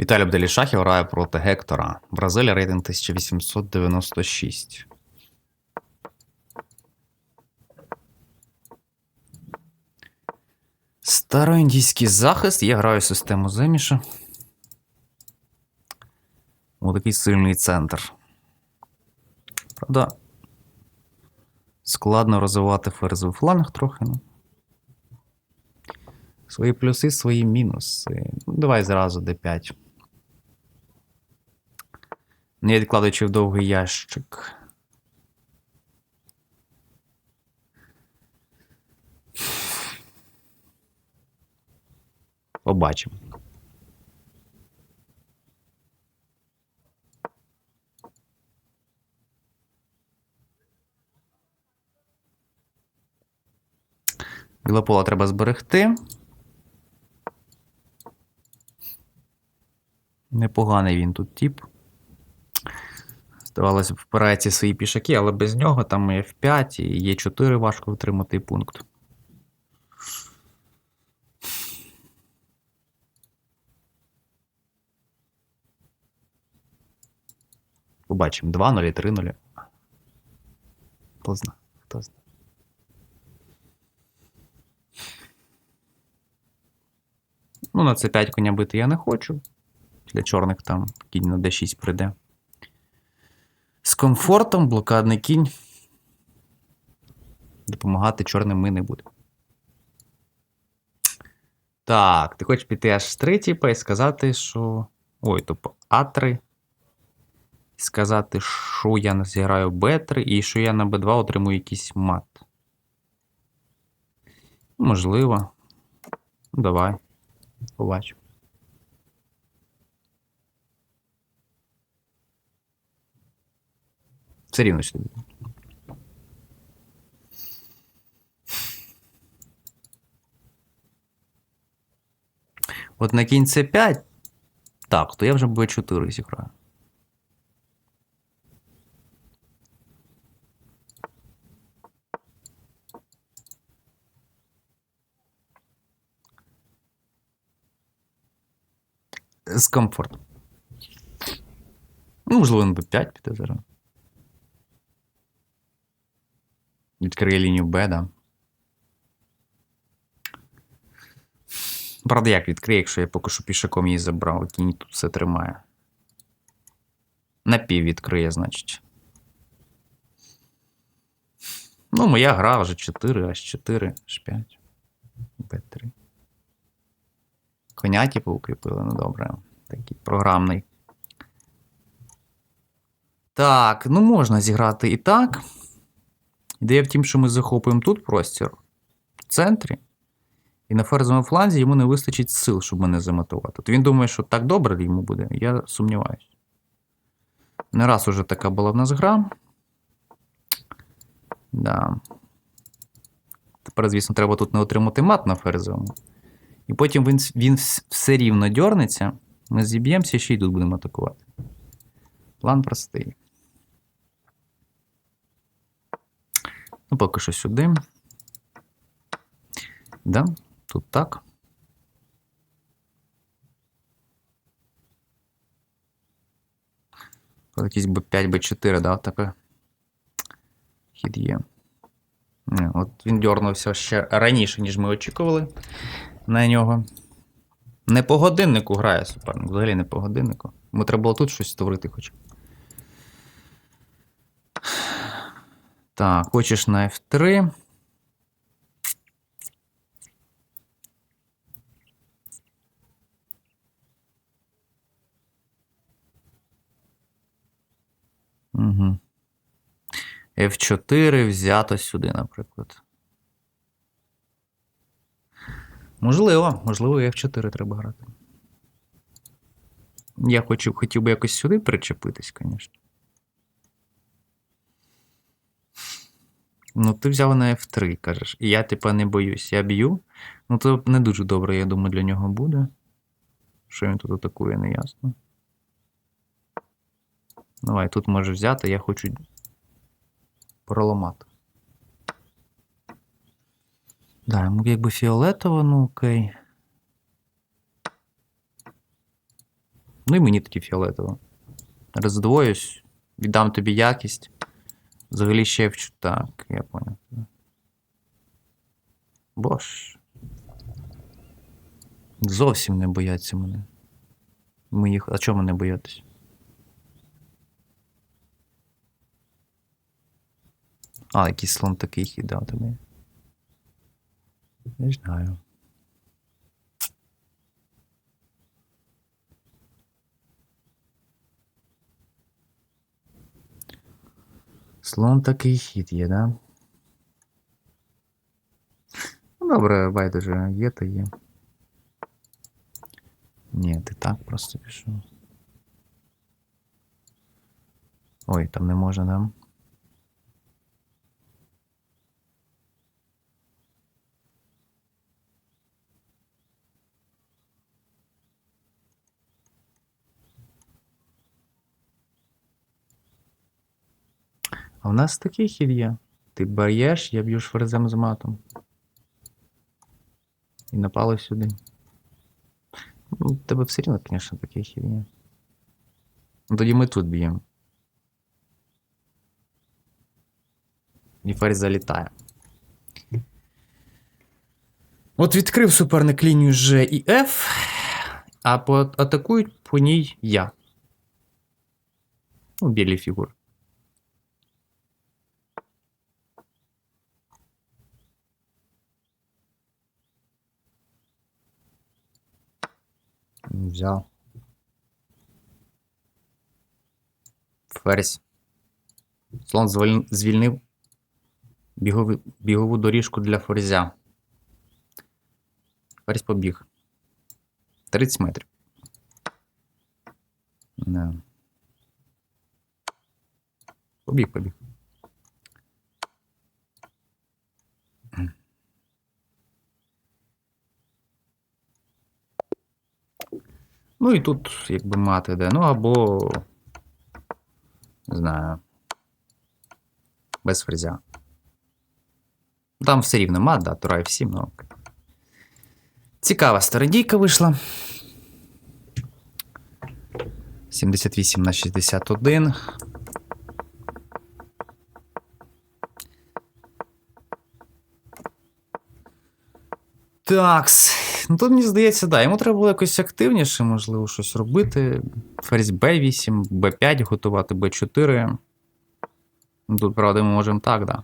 Віталій Бделішахів грає проти Гектора. Бразилія рейтинг 1896. Староіндійський захист. Я граю систему Земіша. О, такий сильний центр. Правда, складно розвивати ферзовий фланг трохи. Ну. Свої плюси, свої мінуси. Ну, давай зразу d5. Не відкладаючи в довгий ящик. Побачимо. Білопола треба зберегти. Непоганий він тут тип. Здавалося б, впирається свої пішаки, але без нього там і F5, і Е4 важко втримати пункт. Побачимо 2-0 3-0. Хто знає, хто знає. Ну, на c5 коня бити я не хочу. Для чорних там кінь на d6 прийде. Комфортом блокадний кінь. Допомагати чорним ми не будемо. Так, ти хочеш піти аж з 3, типа, і сказати, що. Ой, тобто А3. І сказати, що я зіграю Б3 і що я на Б2 отримую якийсь мат. Можливо. Ну, давай. Побачимо. Все рівно сюди. От на кінь С5. Так, то я вже Б4 зіграю. З комфортом. Ну, можливо, на Б5 піде зараз. Відкриє лінію Б, да. Правда, як відкриє, якщо я поки що пішаком її забрав, кінь тут все тримає. Напів відкриє, значить. Ну, моя гра вже 4, аж 4, аж 5. Б3. Коня, типу, укріпили, ну добре. Такий програмний. Так, ну можна зіграти і так. Ідея в тім, що ми захопуємо тут простір в центрі, і на ферзовому фланзі йому не вистачить сил, щоб мене замотувати. От він думає, що так добре йому буде. Я сумніваюся. Не раз уже така була в нас гра. Да. Тепер, звісно, треба тут не отримати мат на ферзовому. І потім він, він все рівно дьорнеться. Ми зіб'ємося ще й тут будемо атакувати. План простий. Ну, поки що сюди. Да, тут так. Якийсь B5, B4, да, таке. Хід є. Не, От він дьорнувся ще раніше, ніж ми очікували на нього. Не по годиннику грає суперник, взагалі не по годиннику. Йому треба було тут щось створити хоча. Так, хочеш на F3. Угу. F4 взято сюди, наприклад. Можливо, можливо, і F4 треба грати. Я хочу, хотів би якось сюди причепитись, звісно. Ну, ти взяв на F3, кажеш. І я, типа, не боюсь. Я б'ю. Ну, це не дуже добре, я думаю, для нього буде. Що він тут атакує, не ясно. Давай, тут можеш взяти, я хочу проламати. Да, йому якби фіолетово, ну окей. Ну і мені тоді фіолетово. Роздвоюсь, віддам тобі якість. Взагалі ще вчу. Так, я понял. Бож. Зовсім не бояться мене. Моїх. А чому не боятись? А, якийсь слон такий хід дав тобі. Не знаю. Слон такий хід є, да? Ну, добре, байдуже, є то є. Ні, ти так просто пішов. Ой, там не можна, да? В нас такий хід є. Ти б'єш, я б'ю шверзем з матом. І напали сюди. Ну, тебе все рівно, звісно, такий хід є. Ну, тоді ми тут б'ємо. І ферзь залітає. От відкрив суперник лінію G і F, а атакують по ній я. Ну, білі фігури. Взяв. Ферзь. Слон звільнив бігову, бігову доріжку для ферзя. Ферзь побіг. 30 метрів. Да. Побіг, побіг. Ну і тут, якби мати де. Ну або. Не знаю. Без фрезя. Там все рівно мат, да, Тура F7, ну. Цікава стародійка вийшла. 78 на 61. Такс. Ну тут мені здається, да, йому треба було якось активніше, можливо, щось робити. Ферзь B8, B5 готувати, B4. Ну, Тут, правда, ми можемо так, да.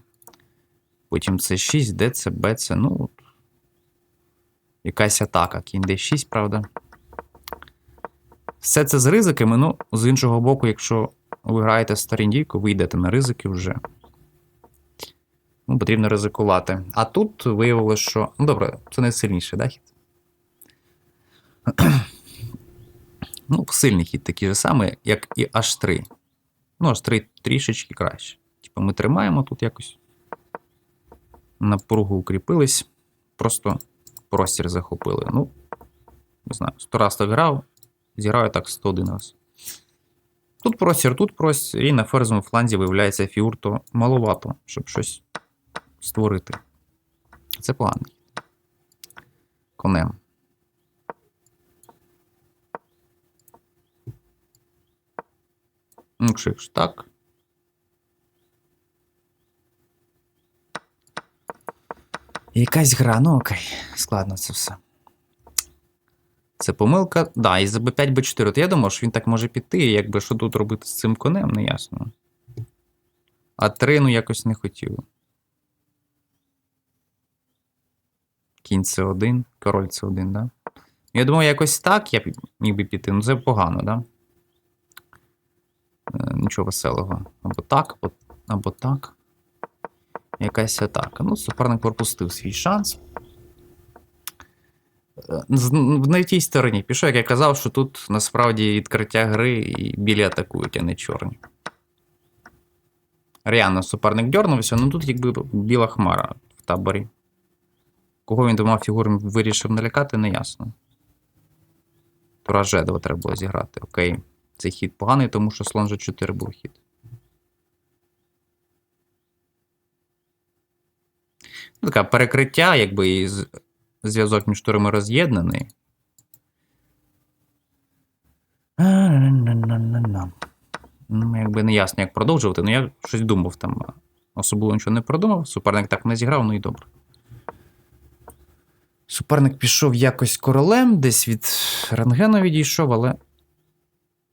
Потім C6, D, C, B, C, ну. Якась атака. Кінь D6, правда. Все це з ризиками, ну, з іншого боку, якщо ви граєте старіндійку, ви йдете на ризики вже. Ну, потрібно ризикувати. А тут виявилося, що. Ну, добре, це найсильніший, да, хід? ну, сильний хід такий же самий, як і H3. Ну, H3 трішечки краще. Типу, ми тримаємо тут якось. Напругу укріпились, просто простір захопили. Ну, не знаю, 100 раз так грав, зіграю так 101 раз. Тут простір, тут простір, і на ферзовому фланзі виявляється фігур, то маловато, щоб щось створити. Це поганий. Конем. Якщо якщо так. Якась гра, ну окей, складно це все. Це помилка. Да, і за B5, B4. То я думав, що він так може піти, якби що тут робити з цим конем, не ясно. А 3, ну якось не хотів. Кінь С1, король С1, да? Я думав, якось так я міг би піти. Ну це погано, да? Нічого веселого. Або так, або, або так. Якась атака. Ну, суперник пропустив свій шанс. Е, з- На тій стороні пішов, як я казав, що тут насправді відкриття гри і білі атакують, а не чорні. Реально, суперник дьорнувся, ну тут якби біла хмара в таборі. Кого він двома фігурами вирішив налякати, не ясно. Тура G2 треба було зіграти. Окей. Цей хід поганий, тому що слон G4 був хід. Ну, така перекриття, якби і зв'язок між турами роз'єднаний. Ну, якби не ясно, як продовжувати, ну я щось думав там. Особливо нічого не продумав. Суперник так не зіграв, ну і добре. Суперник пішов якось королем, десь від рентгену відійшов, але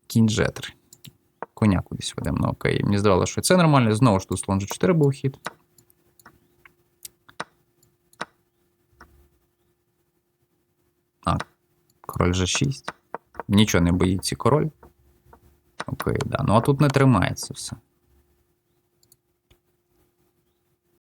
кінь G3. Коня кудись ведемо. Ну окей. Мені здавалося, що це нормально. Знову ж тут слон G4 був хід. А, король G6. Нічого не боїться король. Окей, да. Ну а тут не тримається все.